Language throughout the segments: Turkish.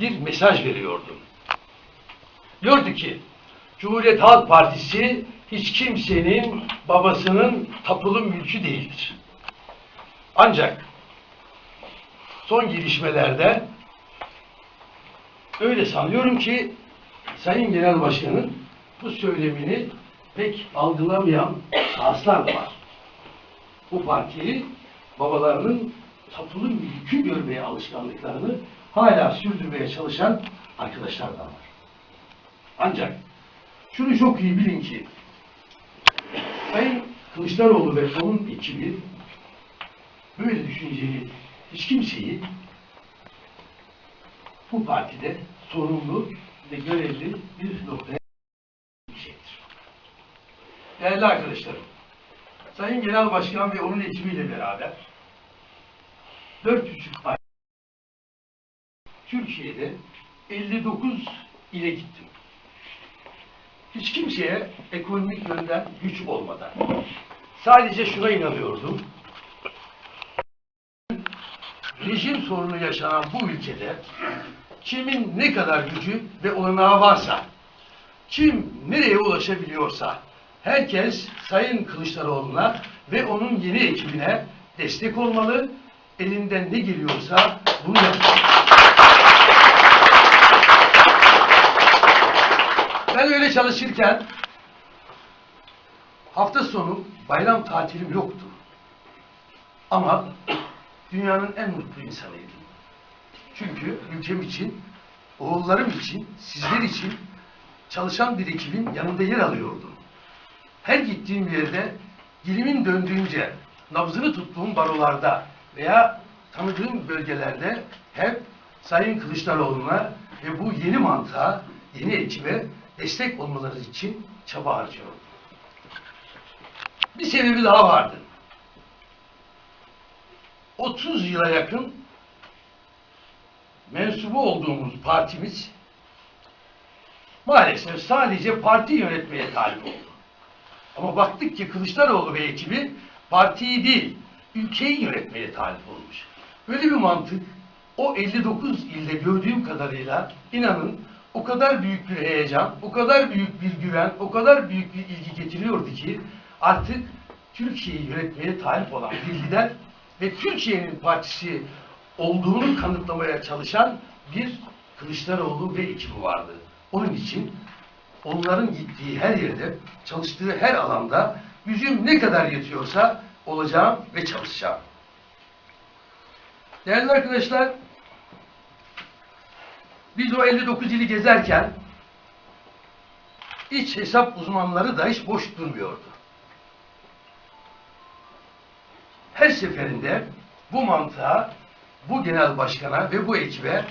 bir mesaj veriyordu. Diyordu ki, Cumhuriyet Halk Partisi hiç kimsenin babasının tapulu mülkü değildir. Ancak son gelişmelerde öyle sanıyorum ki Sayın Genel Başkan'ın bu söylemini pek algılamayan şahıslar var. Bu partiyi babalarının tapulu mülkü görmeye alışkanlıklarını hala sürdürmeye çalışan arkadaşlar da var. Ancak şunu çok iyi bilin ki Sayın Kılıçdaroğlu ve onun ekibi böyle düşünceli hiç kimseyi bu partide sorumlu ve görevli bir noktaya gidecektir. Değerli arkadaşlarım, Sayın Genel Başkan ve onun ekibiyle beraber dört buçuk ay Türkiye'de 59 ile gittim. Hiç kimseye ekonomik yönden güç olmadan. Sadece şuna inanıyordum. Rejim sorunu yaşanan bu ülkede kimin ne kadar gücü ve olanağı varsa, kim nereye ulaşabiliyorsa, herkes Sayın Kılıçdaroğlu'na ve onun yeni ekibine destek olmalı, elinden ne geliyorsa bunu yapmalı. Ben öyle çalışırken hafta sonu bayram tatilim yoktu. Ama dünyanın en mutlu insanıydım. Çünkü ülkem için, oğullarım için, sizler için çalışan bir ekibin yanında yer alıyordum. Her gittiğim yerde dilimin döndüğünce nabzını tuttuğum barolarda veya tanıdığım bölgelerde hep Sayın Kılıçdaroğlu'na ve bu yeni mantığa, yeni ekibe destek olmaları için çaba harcıyordum. Bir sebebi daha vardı. 30 yıla yakın mensubu olduğumuz partimiz maalesef sadece parti yönetmeye talip oldu. Ama baktık ki Kılıçdaroğlu ve ekibi partiyi değil, ülkeyi yönetmeye talip olmuş. Böyle bir mantık o 59 ilde gördüğüm kadarıyla inanın o kadar büyük bir heyecan, o kadar büyük bir güven, o kadar büyük bir ilgi getiriyordu ki artık Türkiye'yi yönetmeye talip olan bir lider ve Türkiye'nin partisi olduğunu kanıtlamaya çalışan bir Kılıçdaroğlu ve ekibi vardı. Onun için onların gittiği her yerde, çalıştığı her alanda gücüm ne kadar yetiyorsa olacağım ve çalışacağım. Değerli arkadaşlar, biz o 59 ili gezerken iç hesap uzmanları da hiç boş durmuyordu. Her seferinde bu mantığa, bu genel başkana ve bu ekibe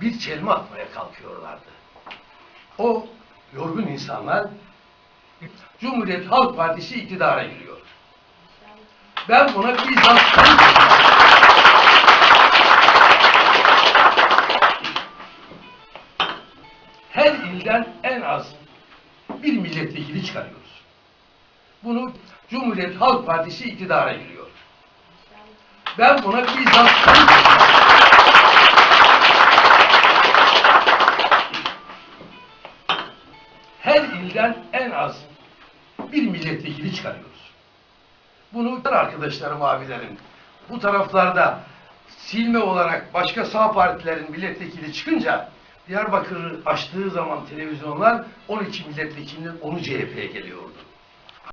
bir çelme atmaya kalkıyorlardı. O yorgun insanlar Cumhuriyet Halk Partisi iktidara giriyor. Ben buna bizzat ilden en az bir milletvekili çıkarıyoruz. Bunu Cumhuriyet Halk Partisi iktidara giriyor. Ben buna bizzat. Her ilden en az bir milletvekili çıkarıyoruz. Bunu arkadaşlarım, abilerim bu taraflarda silme olarak başka sağ partilerin milletvekili çıkınca Diyarbakır'ı açtığı zaman televizyonlar 12 milletvekilinin 10'u CHP'ye geliyordu.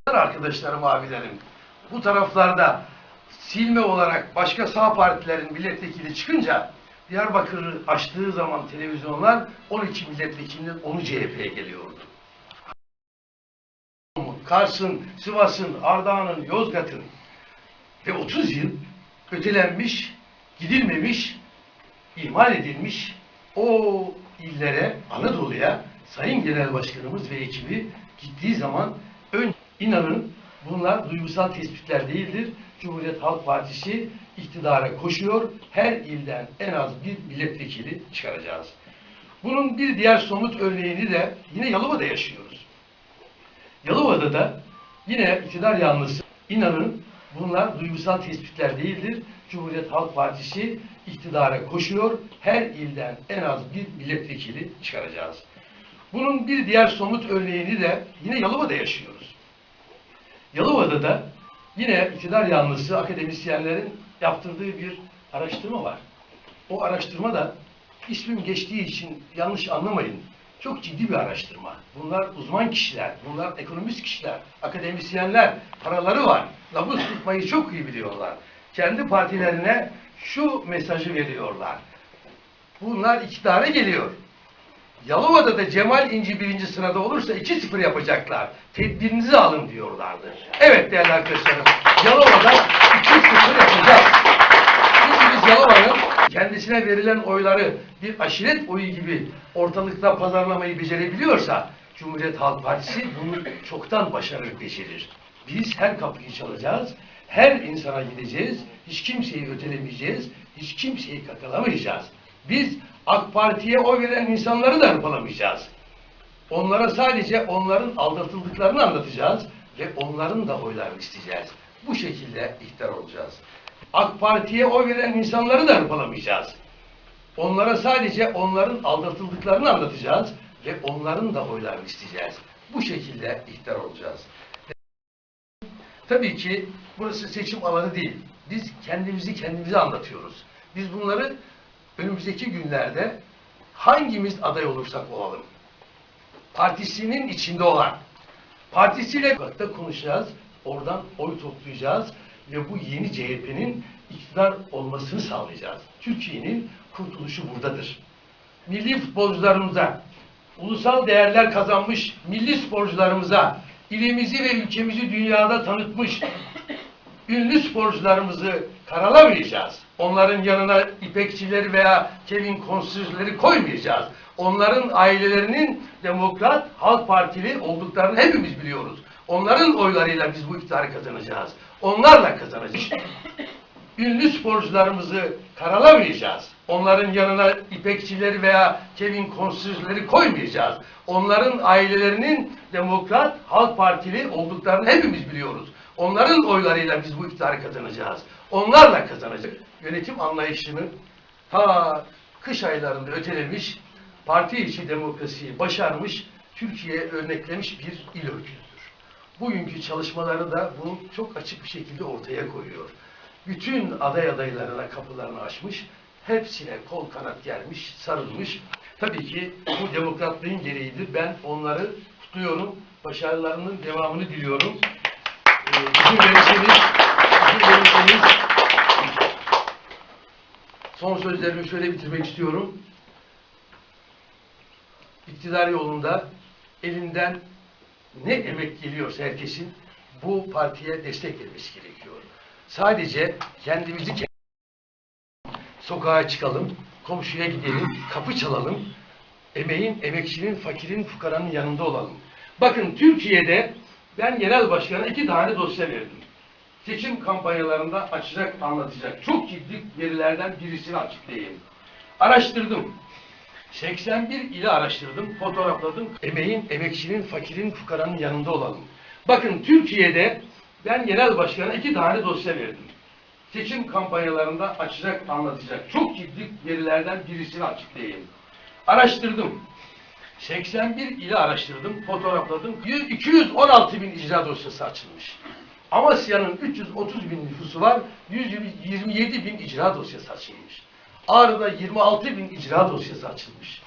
Arkadaşlarım, abilerim bu taraflarda silme olarak başka sağ partilerin milletvekili çıkınca Diyarbakır'ı açtığı zaman televizyonlar 12 milletvekilinin 10'u CHP'ye geliyordu. Kars'ın, Sivas'ın, Ardahan'ın, Yozgat'ın ve 30 yıl ötelenmiş, gidilmemiş, ihmal edilmiş o illere, Anadolu'ya Sayın Genel Başkanımız ve ekibi gittiği zaman ön inanın bunlar duygusal tespitler değildir. Cumhuriyet Halk Partisi iktidara koşuyor. Her ilden en az bir milletvekili çıkaracağız. Bunun bir diğer somut örneğini de yine Yalova'da yaşıyoruz. Yalova'da da yine iktidar yanlısı inanın Bunlar duygusal tespitler değildir. Cumhuriyet Halk Partisi iktidara koşuyor. Her ilden en az bir milletvekili çıkaracağız. Bunun bir diğer somut örneğini de yine Yalova'da yaşıyoruz. Yalova'da da yine iktidar yanlısı akademisyenlerin yaptırdığı bir araştırma var. O araştırma da ismim geçtiği için yanlış anlamayın. Çok ciddi bir araştırma. Bunlar uzman kişiler, bunlar ekonomist kişiler, akademisyenler, paraları var. Nabız tutmayı çok iyi biliyorlar. Kendi partilerine şu mesajı veriyorlar. Bunlar iktidara geliyor. Yalova'da da Cemal İnci birinci sırada olursa 2-0 yapacaklar. Tedbirinizi alın diyorlardı. Evet değerli arkadaşlarım, Yalova'da 2-0 yapacağız. Çünkü biz Yalova'nın kendisine verilen oyları bir aşiret oyu gibi ortalıkta pazarlamayı becerebiliyorsa Cumhuriyet Halk Partisi bunu çoktan başarır, becerir. Biz her kapıyı çalacağız, her insana gideceğiz, hiç kimseyi ötelemeyeceğiz, hiç kimseyi kakalamayacağız. Biz AK Parti'ye oy veren insanları da hırpalamayacağız. Onlara sadece onların aldatıldıklarını anlatacağız ve onların da oylarını isteyeceğiz. Bu şekilde iktidar olacağız. AK Parti'ye oy veren insanları da hırpalamayacağız. Onlara sadece onların aldatıldıklarını anlatacağız ve onların da oylarını isteyeceğiz. Bu şekilde iktidar olacağız. Tabii ki burası seçim alanı değil. Biz kendimizi kendimize anlatıyoruz. Biz bunları önümüzdeki günlerde hangimiz aday olursak olalım, partisinin içinde olan, partisiyle konuşacağız, oradan oy toplayacağız ve bu yeni CHP'nin iktidar olmasını sağlayacağız. Türkiye'nin kurtuluşu buradadır. Milli futbolcularımıza, ulusal değerler kazanmış milli sporcularımıza, ilimizi ve ülkemizi dünyada tanıtmış ünlü sporcularımızı karalamayacağız. Onların yanına ipekçileri veya Kevin Konsüzleri koymayacağız. Onların ailelerinin Demokrat Halk Partili olduklarını hepimiz biliyoruz. Onların oylarıyla biz bu iktidarı kazanacağız. Onlarla kazanacağız. Ünlü sporcularımızı karalamayacağız. Onların yanına ipekçileri veya Kevin Konsüzleri koymayacağız. Onların ailelerinin Demokrat Halk Partili olduklarını hepimiz biliyoruz. Onların oylarıyla biz bu iktidarı kazanacağız. Onlarla kazanacak. Yönetim anlayışını ta kış aylarında ötelemiş, parti içi demokrasiyi başarmış, Türkiye'ye örneklemiş bir il örgütüdür. Bugünkü çalışmaları da bunu çok açık bir şekilde ortaya koyuyor. Bütün aday adaylarına kapılarını açmış, hepsine kol kanat germiş, sarılmış. Tabii ki bu demokratlığın gereğidir. Ben onları kutluyorum, başarılarının devamını diliyorum. Ee, izin verirseniz, izin son sözlerimi şöyle bitirmek istiyorum. İktidar yolunda elinden ne emek geliyorsa herkesin bu partiye destek vermesi gerekiyor. Sadece kendimizi ke- sokağa çıkalım, komşuya gidelim, kapı çalalım, emeğin, emekçinin, fakirin, fukaranın yanında olalım. Bakın Türkiye'de ben genel başkana iki tane dosya verdim. Seçim kampanyalarında açacak, anlatacak. Çok ciddi verilerden birisini açıklayayım. Araştırdım. 81 ili araştırdım, fotoğrafladım. Emeğin, emekçinin, fakirin, fukaranın yanında olalım. Bakın Türkiye'de ben genel başkana iki tane dosya verdim. Seçim kampanyalarında açacak, anlatacak. Çok ciddi verilerden birisini açıklayayım. Araştırdım. 81 ili araştırdım, fotoğrafladım. 216 bin icra dosyası açılmış. Amasya'nın 330 bin nüfusu var, 127 bin icra dosyası açılmış. Ağrı'da 26 bin icra dosyası açılmış.